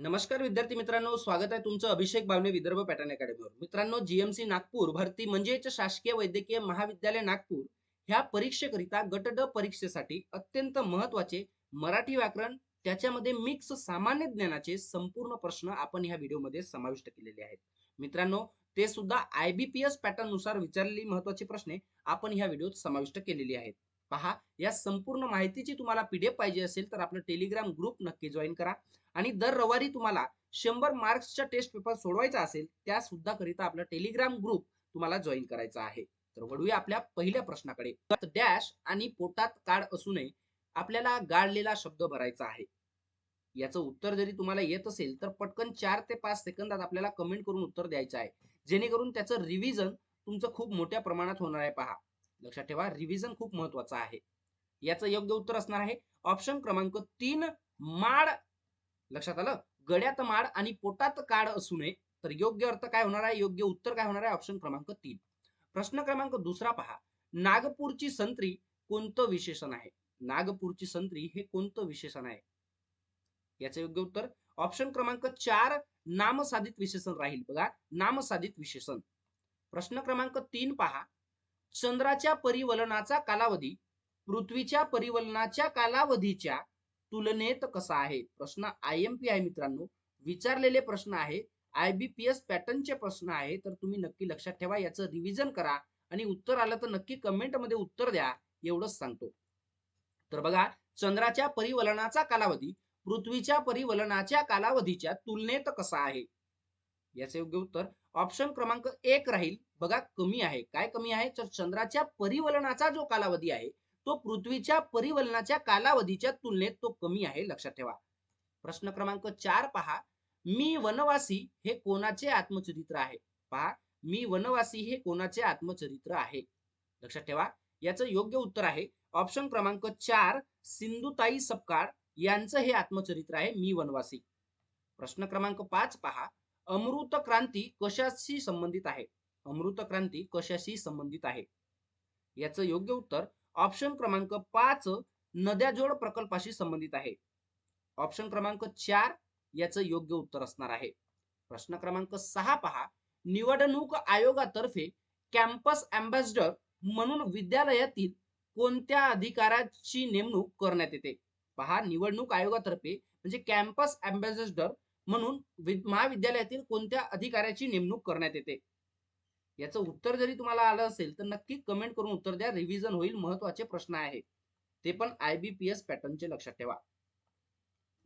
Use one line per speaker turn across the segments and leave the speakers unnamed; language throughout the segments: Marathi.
नमस्कार विद्यार्थी मित्रांनो स्वागत आहे तुमचं अभिषेक भावने विदर्भ पॅटर्न अकॅडमीवर. मित्रांनो जीएमसी नागपूर भरती म्हणजेच शासकीय वैद्यकीय महाविद्यालय नागपूर ह्या परीक्षेकरिता गट ड परीक्षेसाठी अत्यंत महत्त्वाचे मराठी व्याकरण त्याच्यामध्ये मिक्स सामान्य ज्ञानाचे संपूर्ण प्रश्न आपण ह्या व्हिडिओमध्ये समाविष्ट केलेले आहेत. मित्रांनो ते सुद्धा आयबीपीएस पॅटर्ननुसार विचारलेली महत्वाची प्रश्ने आपण ह्या व्हिडिओत समाविष्ट केलेली आहेत. पहा या संपूर्ण माहितीची तुम्हाला पीडीएफ पाहिजे असेल तर आपलं टेलिग्राम ग्रुप नक्की जॉईन करा. आणि दर रविवारी तुम्हाला शंभर मार्क्सचा टेस्ट पेपर सोडवायचा असेल त्या सुद्धा करिता आपला टेलिग्राम ग्रुप तुम्हाला जॉईन करायचा आहे. तर वळूया आपल्या पहिल्या प्रश्नाकडे. डॅश आणि पोटात काळ असू नये आपल्याला गाळलेला शब्द भरायचा आहे. याचं उत्तर जरी तुम्हाला येत असेल तर पटकन चार ते पाच सेकंदात आपल्याला कमेंट करून उत्तर द्यायचं आहे. जेणेकरून त्याचं रिव्हिजन तुमचं खूप मोठ्या प्रमाणात होणार आहे पहा. लक्षात ठेवा रिव्हिजन खूप महत्वाचं आहे. याचं योग्य उत्तर असणार आहे ऑप्शन क्रमांक तीन माड लक्षात आलं? गड्यात माड आणि पोटात काड असू नये तर योग्य अर्थ काय होणार आहे? योग्य उत्तर काय होणार आहे? ऑप्शन क्रमांक तीन. प्रश्न क्रमांक दुसरा पहा. नागपूरची संत्री कोणतं विशेषण आहे? नागपूरची संत्री हे कोणतं विशेषण आहे? याचं योग्य उत्तर? ऑप्शन क्रमांक चार नामसाधित विशेषण राहील बघा. नामसाधित विशेषण. प्रश्न क्रमांक तीन पहा. चंद्राच्या परिवलनाचा कालावधी पृथ्वीच्या परिवलनाच्या कालावधीच्या तुलनेत कसा आहे? प्रश्न आय एम पी आहे मित्रांनो. विचारलेले प्रश्न आहे. आयबीपीएस पॅटर्नचे प्रश्न आहे. तर तुम्ही नक्की लक्षात ठेवा याचं रिव्हिजन करा आणि उत्तर आलं तर नक्की कमेंटमध्ये उत्तर द्या एवढंच सांगतो. तर बघा चंद्राच्या परिवलनाचा कालावधी पृथ्वीच्या परिवलनाच्या कालावधीच्या तुलनेत कसा आहे? याचे योग्य उत्तर ऑप्शन क्रमांक एक राहील. बघा कमी आहे. काय कमी आहे? तर चंद्राच्या परिवलनाचा जो कालावधी आहे तो पृथ्वीच्या परिवलनाच्या कालावधीच्या तुलनेत तो कमी आहे लक्षात ठेवा. प्रश्न क्रमांक चार पहा. मी वनवासी हे कोणाचे आत्मचरित्र आहे? पहा मी वनवासी हे कोणाचे आत्मचरित्र आहे? लक्षात ठेवा. याचं योग्य उत्तर आहे. ऑप्शन क्रमांक चार सिंधुताई सपकाळ यांचं हे आत्मचरित्र आहे मी वनवासी. प्रश्न क्रमांक पाच पहा. अमृत क्रांती कशाशी संबंधित आहे? अमृत क्रांती कशाशी संबंधित आहे? याचं योग्य उत्तर ऑप्शन क्रमांक पाच नद्याजोड प्रकल्पाशी संबंधित आहे. ऑप्शन क्रमांक चार याचं योग्य उत्तर असणार आहे. प्रश्न क्रमांक सहा पहा. निवडणूक आयोगातर्फे कॅम्पस अँबॅसिडर म्हणून विद्यालयातील कोणत्या अधिकाराची नेमणूक करण्यात येते? पहा निवडणूक आयोगातर्फे म्हणजे कॅम्पस अँबॅसिडर म्हणून महाविद्यालयातील कोणत्या अधिकाऱ्याची नेमणूक करण्यात येते? याचं उत्तर जरी तुम्हाला आलं असेल तर नक्की कमेंट करून उत्तर द्या. रिव्हिजन होईल महत्त्वाचे प्रश्न आहे ते पण आयबीपीएस पॅटर्नचे लक्षात ठेवा.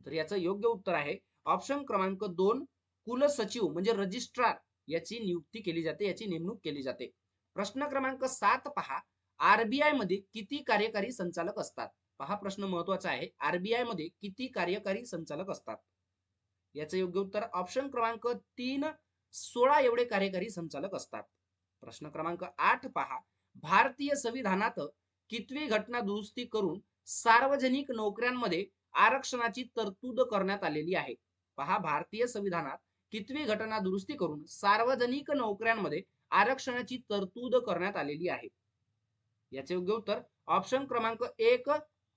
तर याचं योग्य उत्तर आहे. ऑप्शन क्रमांक दोन कुलसचिव म्हणजे रजिस्ट्रार याची नियुक्ती केली जाते याची नेमणूक केली जाते. प्रश्न क्रमांक सात पहा. आरबीआयमध्ये किती कार्यकारी संचालक असतात? पहा प्रश्न महत्त्वाचा आहे. आरबीआयमध्ये किती कार्यकारी संचालक असतात? याचं योग्य उत्तर ऑप्शन क्रमांक तीन सोळा एवढे कार्यकारी संचालक असतात. प्रश्न क्रमांक आठ पहा. भारतीय संविधानात कितवी घटना दुरुस्ती करून सार्वजनिक नोकऱ्यांमध्ये आरक्षणाची तरतूद करण्यात आलेली आहे? पहा भारतीय संविधानात कितवी घटना दुरुस्ती करून सार्वजनिक नोकऱ्यांमध्ये आरक्षणाची तरतूद करण्यात आलेली आहे? याचे योग्य उत्तर ऑप्शन क्रमांक एक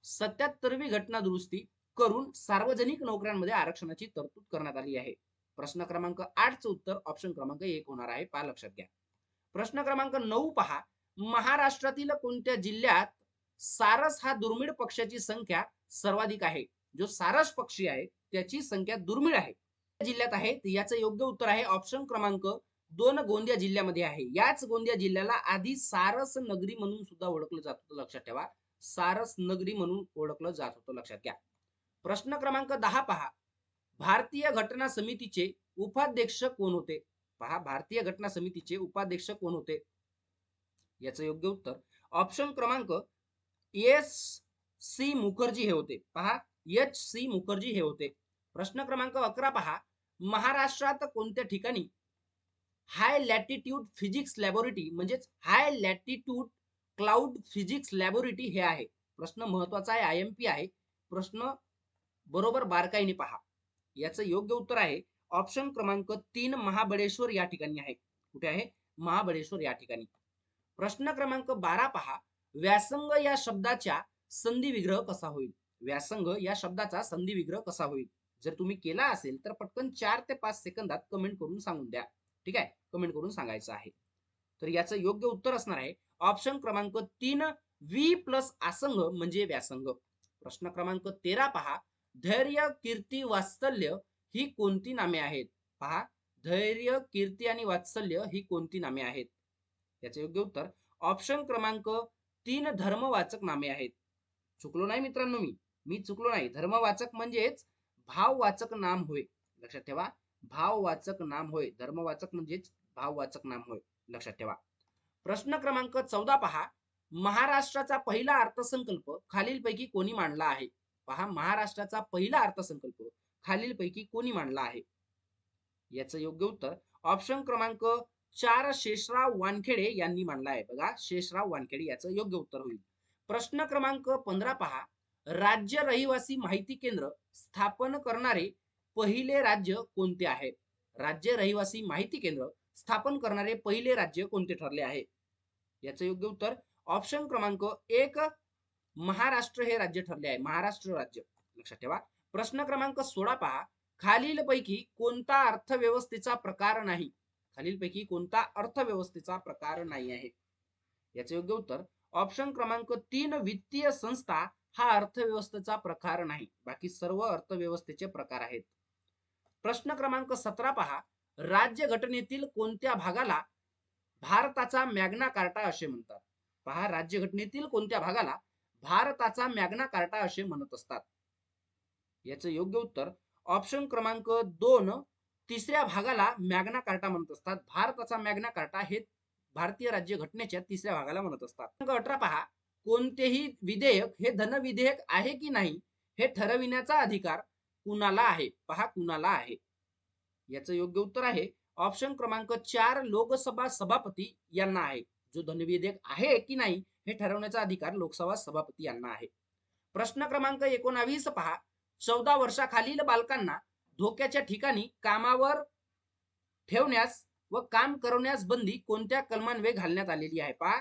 सत्याहत्तरवी घटना दुरुस्ती करून सार्वजनिक नोकऱ्यांमध्ये आरक्षणाची तरतूद करण्यात आली आहे. प्रश्न क्रमांक आठचं उत्तर ऑप्शन क्रमांक एक होणार आहे. पहा लक्षात घ्या. प्रश्न क्रमांक नऊ पहा. महाराष्ट्रातील कोणत्या जिल्ह्यात सारस हा दुर्मिळ पक्षाची संख्या सर्वाधिक आहे? जो सारस पक्षी आहे त्याची संख्या दुर्मिळ आहे. जिल्ह्यात आहे? याचं योग्य उत्तर आहे ऑप्शन क्रमांक दोन गोंदिया जिल्ह्यामध्ये आहे. याच गोंदिया जिल्ह्याला आधी सारस नगरी म्हणून सुद्धा ओळखलं जात होतं. लक्षात ठेवा. सारस नगरी म्हणून ओळखलं जात होतं. लक्षात घ्या. प्रश्न क्रमांक दहा पहा. भारतीय घटना समितीचे उपाध्यक्ष कोण होते? पहा भारतीय घटना समितीचे उपाध्यक्ष कोण होते? याचं योग्य उत्तर ऑप्शन क्रमांक एस सी मुखर्जी हे होते. पहा एच सी मुखर्जी हे होते. प्रश्न क्रमांक अकरा पहा. महाराष्ट्रात कोणत्या ठिकाणी हाय लॅटिट्यूड फिजिक्स लॅबोरेटरी म्हणजेच high latitude cloud physics laboratory हे आहे. प्रश्न महत्त्वाचा आहे आय एम पी आहे. प्रश्न बरोबर बारकाईने पहा. याचं योग्य उत्तर आहे ऑप्शन क्रमांक तीन महाबळेश्वर या ठिकाणी आहे. कुठे आहे? महाबळेश्वर या ठिकाणी. प्रश्न क्रमांक बारा पहा. व्यासंग या शब्दाच्या संधी विग्रह कसा होईल? व्यासंग या शब्दाचा संधी विग्रह कसा होईल? जर तुम्ही केला असेल तर पटकन चार ते पाच सेकंदात कमेंट करून सांगून द्या. ठीक आहे? कमेंट करून सांगायचं आहे. तर याचं योग्य उत्तर असणार आहे. ऑप्शन क्रमांक तीन व्ही प्लस आसंग म्हणजे व्यासंग. प्रश्न क्रमांक तेरा पहा. धैर्य कीर्ती वास्तल्य ही कोणती नामे आहेत? पहा धैर्य कीर्ती आणि वात्सल्य ही कोणती नामे आहेत? याचे योग्य उत्तर ऑप्शन क्रमांक तीन धर्मवाचक नामे आहेत. चुकलो नाही मित्रांनो मी. मी चुकलो नाही. धर्मवाचक म्हणजेच भाववाचक नाम होय. लक्षात ठेवा भाववाचक नाम होय. धर्मवाचक म्हणजेच भाववाचक नाम होय. लक्षात ठेवा. प्रश्न क्रमांक चौदा पहा. महाराष्ट्राचा पहिला अर्थसंकल्प खालीलपैकी कोणी मांडला आहे? पहा महाराष्ट्राचा पहिला अर्थसंकल्प. खालीलपैकी कोणी मांडला आहे? याचं योग्य उत्तर ऑप्शन क्रमांक चार शेषराव वानखेडे यांनी मांडला आहे. बघा शेषराव वानखेडे याचं योग्य उत्तर होईल. प्रश्न क्रमांक पंधरा पहा. राज्य रहिवासी माहिती केंद्र स्थापन करणारे पहिले राज्य कोणते आहे? राज्य रहिवासी माहिती केंद्र स्थापन करणारे पहिले राज्य कोणते ठरले आहे? याचं योग्य उत्तर ऑप्शन क्रमांक एक महाराष्ट्र हे राज्य ठरले आहे. महाराष्ट्र राज्य. लक्षात ठेवा. प्रश्न क्रमांक सोळा पहा. खालीलपैकी कोणता अर्थव्यवस्थेचा प्रकार नाही? खालीलपैकी कोणता अर्थव्यवस्थेचा प्रकार नाही आहे? याचे योग्य उत्तर ऑप्शन क्रमांक तीन वित्तीय संस्था हा अर्थव्यवस्थेचा प्रकार नाही. बाकी सर्व अर्थव्यवस्थेचे प्रकार आहेत. प्रश्न क्रमांक सतरा पहा. राज्य घटनेतील कोणत्या भागाला भारताचा मॅग्ना कार्टा असे म्हणतात? पहा राज्य घटनेतील कोणत्या भागाला भारताचा मॅग्ना कार्टा असे म्हणत असतात. याचं योग्य उत्तर ऑप्शन क्रमांक दोन तिसऱ्या भागाला मॅग्ना कार्टा म्हणत असतात. भारताचा मॅग्ना कार्टा हे भारतीय राज्य घटनेच्या तिसऱ्या भागाला म्हणत असतात. अठरा पहा. कोणतेही विधेयक हे धन विधेयक आहे की नाही हे ठरविण्याचा अधिकार कुणाला आहे? पहा कुणाला आहे? याचं योग्य उत्तर आहे. ऑप्शन क्रमांक चार लोकसभा सभापती यांना आहे. जो धनविधेयक आहे की नाही हे ठरवण्याचा अधिकार लोकसभा सभापती यांना आहे. प्रश्न क्रमांक एकोणावीस पहा. चौदा वर्षाखालील बालकांना धोक्याच्या ठिकाणी कामावर ठेवण्यास व काम करवण्यास बंदी कोणत्या कलमान्वये घालण्यात आलेली आहे? पहा.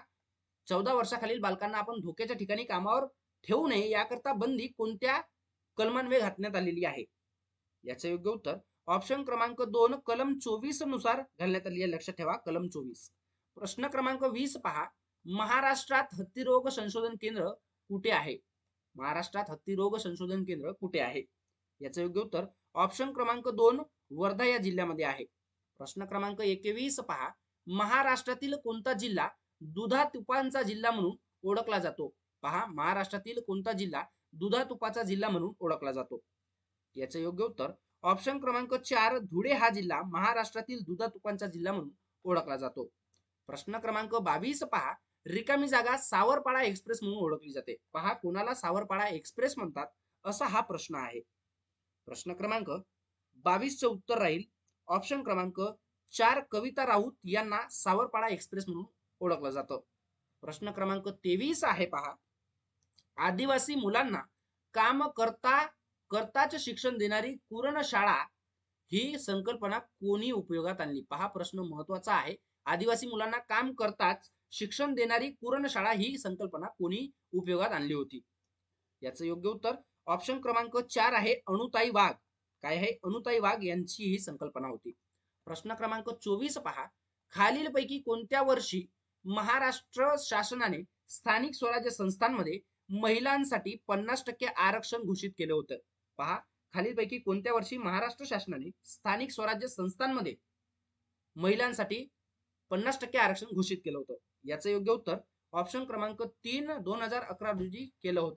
चौदा वर्षाखालील बालकांना आपण धोक्याच्या ठिकाणी कामावर ठेवू नये याकरता बंदी कोणत्या कलमान्वये घातण्यात आलेली आहे? याचं योग्य उत्तर ऑप्शन क्रमांक दोन कलम चोवीसनुसार घालण्यात आली आहे. लक्षात ठेवा कलम चोवीस. प्रश्न क्रमांक वीस पहा. महाराष्ट्रात हत्तीरोग संशोधन केंद्र कुठे आहे? महाराष्ट्रात हत्तीरोग संशोधन केंद्र कुठे आहे? याचं योग्य उत्तर ऑप्शन क्रमांक दोन वर्धा या जिल्ह्यामध्ये आहे. प्रश्न क्रमांक एकवीस पहा. महाराष्ट्रातील कोणता जिल्हा दुधा तुपांचा जिल्हा म्हणून ओळखला जातो? पहा महाराष्ट्रातील कोणता जिल्हा दुधा तुपाचा जिल्हा म्हणून ओळखला जातो? याचं योग्य उत्तर ऑप्शन क्रमांक चार धुळे हा जिल्हा महाराष्ट्रातील दुधा तुपांचा जिल्हा म्हणून ओळखला जातो. प्रश्न क्रमांक बावीस पहा. रिकामी जागा सावरपाडा एक्सप्रेस म्हणून ओळखली जाते. पहा कोणाला सावरपाडा एक्सप्रेस म्हणतात असा हा प्रश्न आहे. प्रश्न क्रमांक बावीसचं उत्तर राहील. ऑप्शन क्रमांक चार कविता राऊत यांना सावरपाडा एक्सप्रेस म्हणून ओळखलं जातं. प्रश्न क्रमांक तेवीस आहे पहा. आदिवासी मुलांना काम करता करताच शिक्षण देणारी पूर्ण शाळा ही संकल्पना कोणी उपयोगात आणली? पहा प्रश्न महत्त्वाचा आहे. आदिवासी मुलांना काम करताच शिक्षण देणारी कुरणशाळा ही संकल्पना कोणी उपयोगात आणली होती? याचं योग्य उत्तर ऑप्शन क्रमांक चार आहे अणुताई वाघ. काय आहे अणुताई वाघ यांची ही संकल्पना होती? प्रश्न क्रमांक चोवीस पहा. खालीलपैकी कोणत्या वर्षी महाराष्ट्र शासनाने स्थानिक स्वराज्य संस्थांमध्ये महिलांसाठी पन्नास टक्के आरक्षण घोषित केलं होतं? पहा. खालीलपैकी कोणत्या वर्षी महाराष्ट्र शासनाने स्थानिक स्वराज्य संस्थांमध्ये महिलांसाठी पन्नास टक्के आरक्षण घोषित केलं होतं? याचं योग्य उत्तर ऑप्शन क्रमांक तीन दोन हजार अकरा रोजी केलं होतं.